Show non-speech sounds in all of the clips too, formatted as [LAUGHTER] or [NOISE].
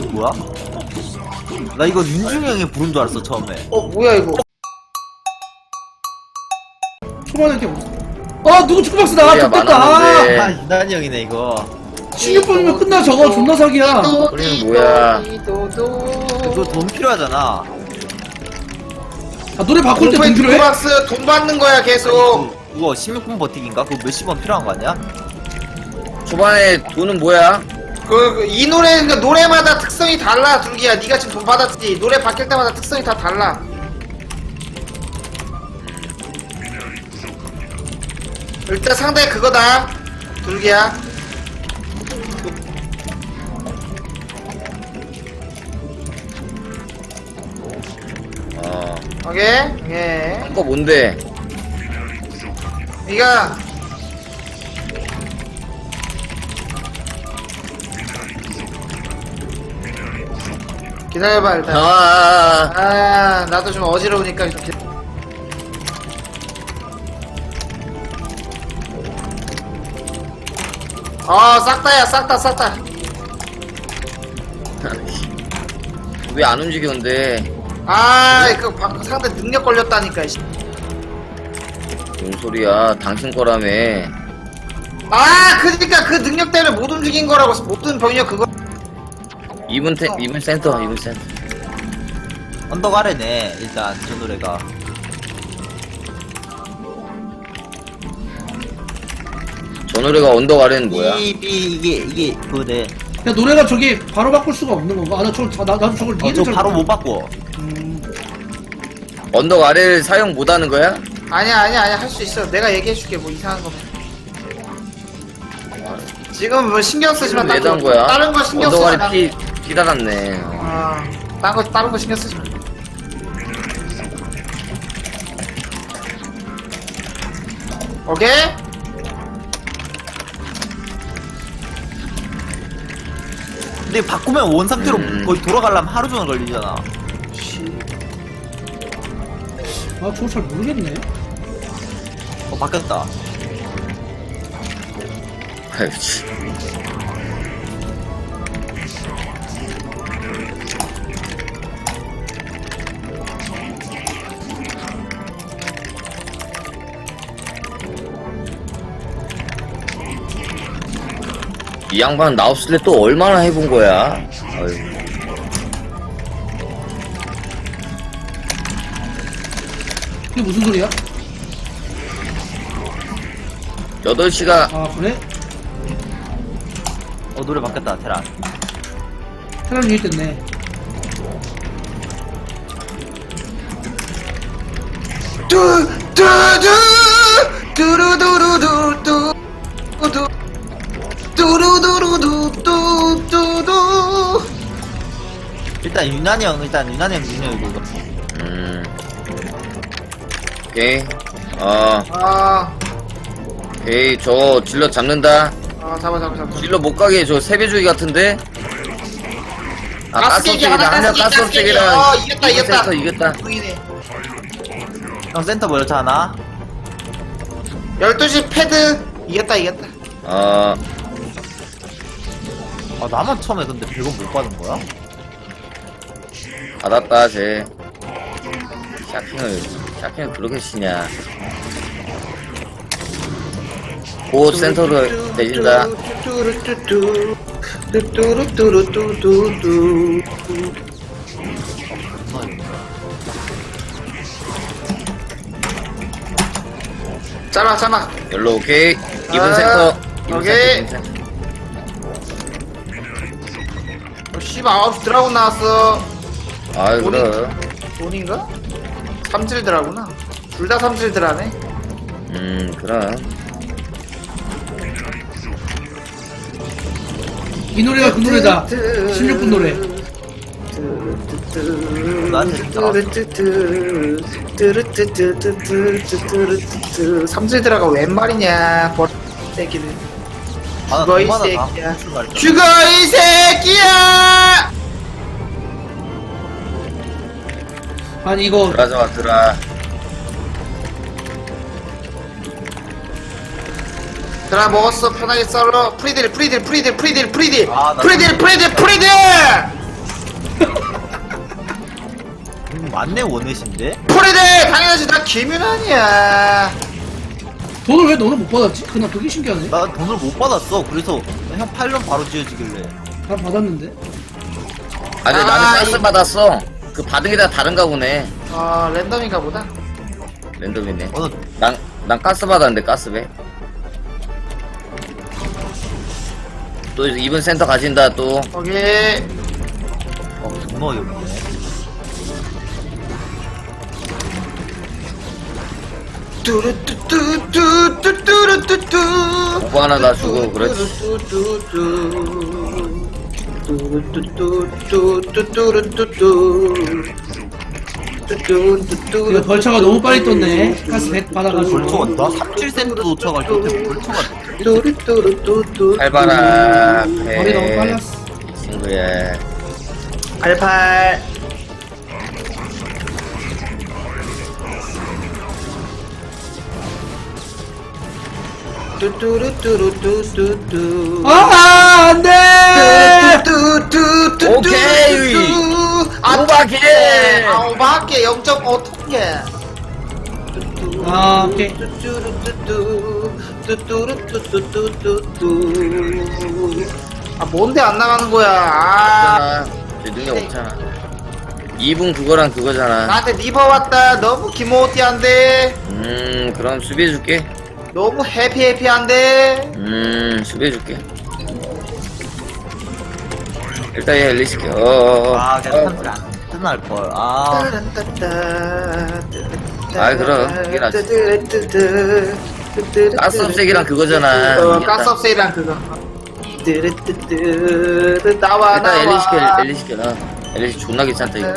이거 뭐야? 나 이거 윤중이 형이 부른 줄 알았어 처음에 어 뭐야 이거 초반에 이렇게 아 누구 축구박스다 우리가 좋겠다 많았는데. 아 유난이 형이네 이거 16분이면 끝나 저거 존나 사기야 우리는 뭐야? 그거 돈 필요하잖아 아 노래 바꿀 때돈 필요해? 박스 돈 받는 거야 계속 그, 그거 16분 버티기인가? 그거 몇십 원 필요한 거 아니야? 초반에 돈은 뭐야? 그 이 노래 그러니까 노래마다 특성이 달라 둘기야. 네가 지금 돈 받았지. 노래 바뀔 때마다 특성이 다 달라. 일단 상대 그거다. 둘기야. 어. 오케이. 오케이. 이거 뭔데? 네가 기다려봐 일단 아, 아 나도 좀 어지러우니까 좀 기... 아 싹다야 싹다 싹다 [LAUGHS] 왜 안 움직여 근데? 아그 방- 상대 능력 걸렸다니까 씨. 뭔 소리야? 당신 거라며. 아 그니까 그 능력 때문에 못 움직인 거라고 모든 병력 그거 이분 텐, 이분 센터, 이분 센터. 언덕 아래네 일단 저 노래가. 저 노래가 언덕 아래는 뭐야? 이, 이, 이게 이게 그거네. 야 노래가 저기 바로 바꿀 수가 없는 건가? 아나 다- 나, 나도 저걸 어, 이해를 저 잘 바로 못- 못 바꿔. 음, 언덕 아래를 사용 못 하는 거야? 아니야 아니야 아니야. 할 수 있어. 내가 얘기해줄게 뭐 이상한 거면 지금 뭐 신경 쓰지 마. 왜 다른 단 거야? 다른 거 신경 쓰지 언덕 마 아래 피, 어. 아, 다른 거 다른 거 신경 쓰지 마 오케이 근데 바꾸면 원 상태로 음. 거의 돌아가려면 하루 종일 걸리잖아 아 저거 잘 모르겠네 어 바뀌었다 아유, 치. 이 양반 나 없을 때 또 얼마나 해본 거야? 아유. 이게 무슨 소리야? 8시가 아 그래? 어 노래 바뀌었다 테란 테란 유입 됐네 뚜 뚜 뚜 뚜루두루두 뚜 뚜 뚜루두루두뚜뚜뚜 일단 유난이 형 일단 유난이 형 능력이고 이거 음. 오케이. 어, 아, 오케이. 저 질러 잡는다. 아 잡아 잡아 잡아 질러 못 가게 저 세배주기 같은데? 아, 가스깨기 하나, 가스업색이다. 한명 가스깨기, 가스업색이랑. 가스깨기. 어, 이겼다, 이겼다. 센터 이겼다. 보이네 형 센터 뭐였지 하나? 12시 패드 이겼다 이겼다 어, 아 나만 처음에 근데 100원 못 받은 거야? 받았다, 쟤. 샤킹을, 샤킹을 그렇게 치냐. 센터로 내진다. 뚜루뚜뚜 뚜루뚜루뚜뚜뚜 짜라 짜라 열로 오케이. 이분 아, 센터. 이분 오케이. 센터, 이분 센터. 어, 씨발 9시 드라곤 나왔어 아이, 우리- 그래. 돈인가? 삼질드라구나 둘 다 삼질드라네 음, 그럼. 이 노래가 그 노래다 16분 노래 나한테 삼질드라가 웬 말이냐 버 새끼들 아나 죽어, 이 새끼야. 죽어 이 새끼야 아니 이거 들어가자 왔더라 드라 먹었어. 편하게 썰어. 프리딜 프리딜 프리딜 프리딜 프리딜. 아, 프리딜 프리딜 프리딜! 음, 맞네 원넷인데? 프리딜! 당연하지. 나 김윤 아니야. 돈을 왜 너는 못 받았지? 그냥 그게 신기하네. 나 돈을 못 받았어. 그래서 형 8년 바로 지어지길래. 난 받았는데? 아니 아, 나는 이- 박스 받았어. 그 받은 게다 다른가 보네. 아 랜덤인가 보다? 랜덤이네. 어느 난, 난 가스 받았는데 가스배. 또 이제 이번 센터 가진다 또. 거기. 어 존나 어이없네. 뚜루뚜뚜뚜뚜뚜뚜뚜 오버 하나 다 주고 그렇지 이거 벌처가 너무 빨리 떴네. 가스 100 받아가지고. 벌초가 나 37센트 도착할 때 벌초가 팔바라 머리 너무 빨랐어. 친구야 팔팔 뚜뚜루뚜루뚜뚜뚜 아, 오케이. 오바케. 아 오바케 0.5 통계 아, 오케이. 아 뭔데 안 나가는 거야? 아. 내 능력 없잖아. 2분 그거랑 그거잖아. 나한테 리버 왔다. 너무 기모티한데. 음 그럼 수비해줄게. 너무 해피해피한데. 음 수비해줄게 일단 얘 엘리시켜 어어어 아안 끝날걸. 아. 아이, 그럼. 그게 낫지. 가스업색이랑 그거잖아. 어, 가스업색이랑 그거. 나와 일단 엘리시켜 엘리시켜 나 엘리시 존나 귀찮다 이거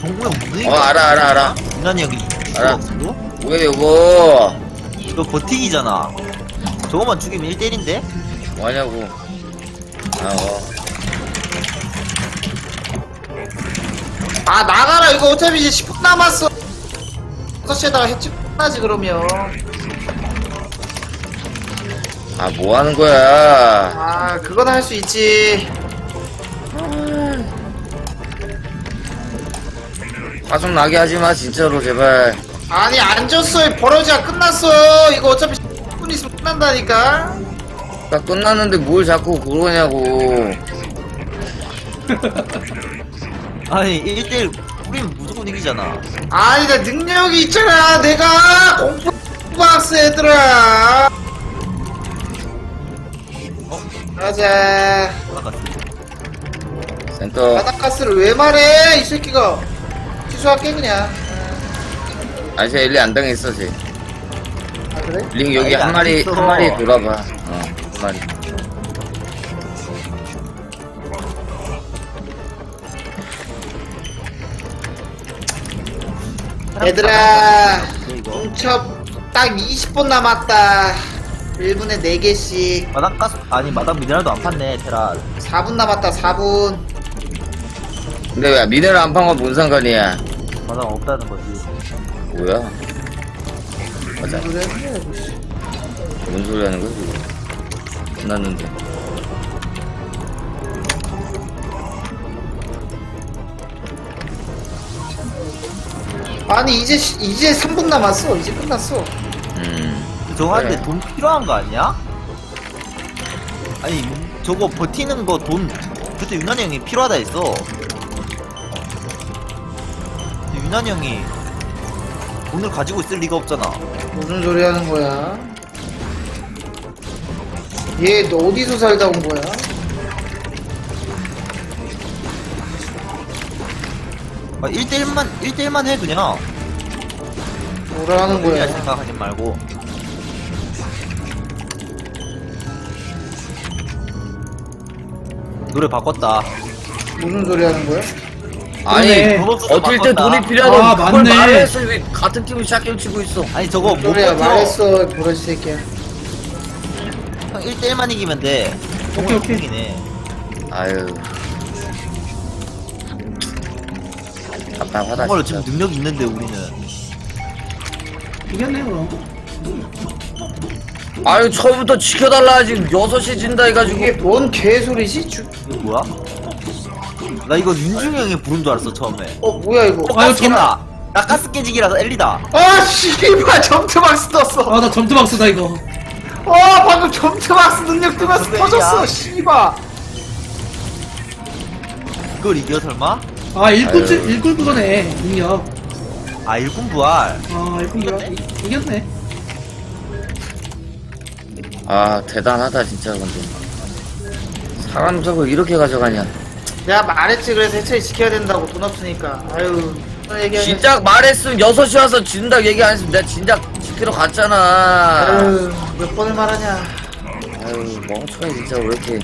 정국형 무슨 어 알아 알아 알아. 인간이 형이 알아. 죽었어? 뭐야 이거? 이거 버티기잖아. 저거만 죽이면 1대1인데? 뭐하냐고. 아어 아 나가라 이거. 어차피 이제 10분 남았어. 6시에다가 해치 끝나지 그러면. 아 뭐하는 거야? 아 그건 할 수 있지 화좀 나게 하지 마 진짜로 제발. 아니 안 졌어 버러지가 끝났어 이거 어차피 10분 있으면 끝난다니까. 나 끝났는데 뭘 자꾸 그러냐고. [LAUGHS] 아니 1대1 우리는 무조건 이기잖아. 아니 나 능력이 있잖아. 내가 공포박스 얘들아. 어? 가자. 올라갔어 센터 바닥가스를 왜 말해 이 새끼가. 취소할게 그냥. 쟤 엘리 안 당했어 쟤. 아 그래? 링 여기 엘리 한안 마리 했어. 한 마리 돌아봐. 어한 마리. 얘들아 이거 뭉쳐. 딱 20분 남았다. 1분에 4개씩. 마당 가스 아니 마당 미네랄도 안 팠네 테라. 4분 남았다 4분 근데 왜 미네랄 안 판건 뭔 상관이야? 마당 없다는 거지. 뭐야? 맞아. 뭔 소리 하는 거야 지금? 끝났는데. 아니 이제 시- 이제 3분 남았어. 이제 끝났어. 음 저거한테 그래. 돈 필요한 거 아니야? 아니 저거 버티는 거 돈 그때 유난히 형이 필요하다 했어 유난히 형이. 돈을 가지고 있을 리가 없잖아. 무슨 소리 하는 거야? 얘 너 어디서 살다 온 거야? 아, 1대1만 1대1만 해 그냥. 뭐라 하는 거야? 생각하지 말고. 노래 바꿨다. 무슨 소리 하는 거야 아니 어쩔 때 바꿨다. 돈이 필요하다고 아, 그걸 맞네. 말했어 왜 같은 팀을 샷게임 치고 있어. 아니 저거 못 소리야 버텨 말했어 버러지 새끼야. 형 1대1만 이기면 돼. 오케이, 오케이. 이기네. 아유. 답답하다 정말로 진짜. 지금 능력 있는데 우리는. 이겼네 그럼. 아유 처음부터 지켜달라. 지금 6시 진다 해가지고. 이게 뭔 개소리지? 주... 이거 뭐야? 나 이거 윤중이 형이 부른 줄 알았어 처음에. 어 뭐야 이거? 어, 아유, 가스기다 나 가스 깨지기라서 엘리다. 아 씨발 점트박스 떴어. 아 나 점토박스다 이거. 어 방금 점트박스 능력 뜨면서. 터졌어 씨발. 그걸 이겨 설마? 아 일꾼 아유. 일꾼 그거네 능력. 아 일꾼 부활. 아 일꾼 그거 이겼네? 이- 이겼네. 아 대단하다 진짜 근데. 사람 저걸 이렇게 가져가냐 내가 말했지 그래서 해처리 지켜야 된다고 돈 없으니까. 아유. 진작 말했으면 6시 와서 진다 얘기 안 했으면 내가 진작 지키러 갔잖아. 아유 몇 번을 말하냐. 아유 멍청해 진짜 왜 이렇게.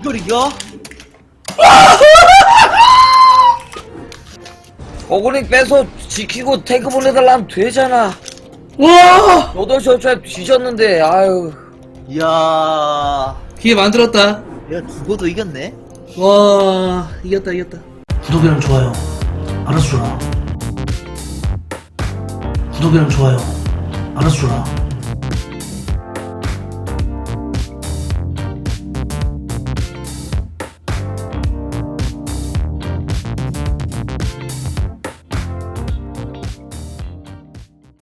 이걸 이겨? 어그링 빼서 지키고 태그 보내달라면 되잖아. 와! 8시 어차피 뒤졌는데 아유. 이야 기회 만들었다. 야 죽어도 이겼네? 와 이겼다 이겼다. 구독이랑 좋아요. 알아서 줘라. 구독이랑 좋아요. 알아서 줘라